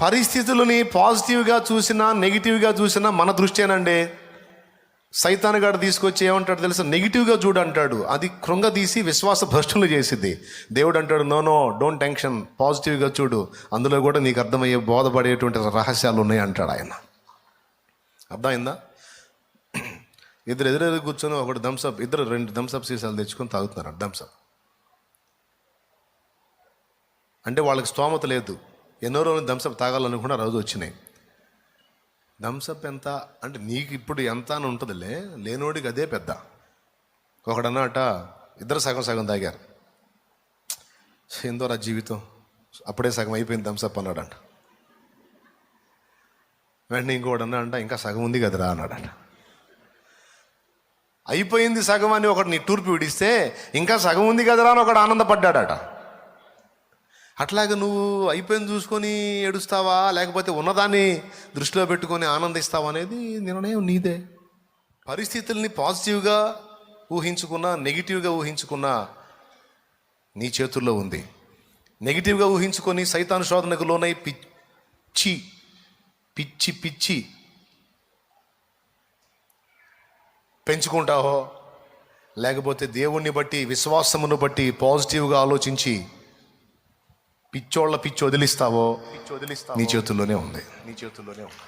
పరిస్థితులని పాజిటివ్గా చూసినా నెగిటివ్గా చూసినా మన దృష్టేనండి సైతాన్ గాడు తీసుకొచ్చి ఏమంటాడు తెలుసు? నెగిటివ్గా చూడు అంటాడు అది కృంగదీసి విశ్వాస భ్రష్టులు చేసింది దేవుడు అంటాడు నో నో డోంట్ టెన్షన్. పాజిటివ్గా చూడు. అందులో కూడా నీకు అర్థమయ్యే బోధపడేటువంటి రహస్యాలు ఉన్నాయి అంటాడు ఆయన. అర్థమైందా? ఇద్దరు ఎదురెదురు కూర్చొని ఒకటి థమ్స్అప్ ఇద్దరు రెండు థమ్స్అప్ సీసాలు తెచ్చుకొని తాగుతున్నారు. థమ్స్అప్ అంటే వాళ్ళకి స్తోమత లేదు. ఎన్నో రోజులు థమ్స్అప్ తాగాలనుకున్న రోజు వచ్చినాయి. థమ్స్అప్ ఎంత? అంటే నీకు ఇప్పుడు ఎంత అని ఉంటుందిలే లేనోడికి అదే పెద్ద. ఒకడన్నట ఇద్దరు సగం సగం తాగారు. ఏందో జీవితం. అప్పుడే సగం అయిపోయింది థమ్స్అప్ అన్నాడంట. వెంటనే ఇంకోటి అన్నా అంట ఇంకా సగం ఉంది కదరా అన్నాడంట. అయిపోయింది సగం అని ఒకటి నీ టూర్పు విడిస్తే ఇంకా సగం ఉంది కదరా అని ఒకడు ఆనందపడ్డాడట. అట్లాగే నువ్వు అయిపోయింది చూసుకొని ఏడుస్తావా? లేకపోతే ఉన్నదాన్ని దృష్టిలో పెట్టుకొని ఆనందిస్తావా అనేది నిర్ణయం నీదే. పరిస్థితుల్ని పాజిటివ్గా ఊహించుకున్నా నెగిటివ్గా ఊహించుకున్నా నీ చేతుల్లో ఉంది. నెగిటివ్గా ఊహించుకొని సైతానుశోధనకు లోనై పిచ్చి పిచ్చి పిచ్చి పెంచుకుంటావో? లేకపోతే దేవుణ్ణి బట్టి విశ్వాసమును బట్టి పాజిటివ్గా ఆలోచించి పిచ్చోళ్ళ పిచ్చి వదిలిస్తావో పిచ్చి వదిలిస్తావో నీ చేతుల్లోనే ఉంది. నీ చేతుల్లోనే ఉంది.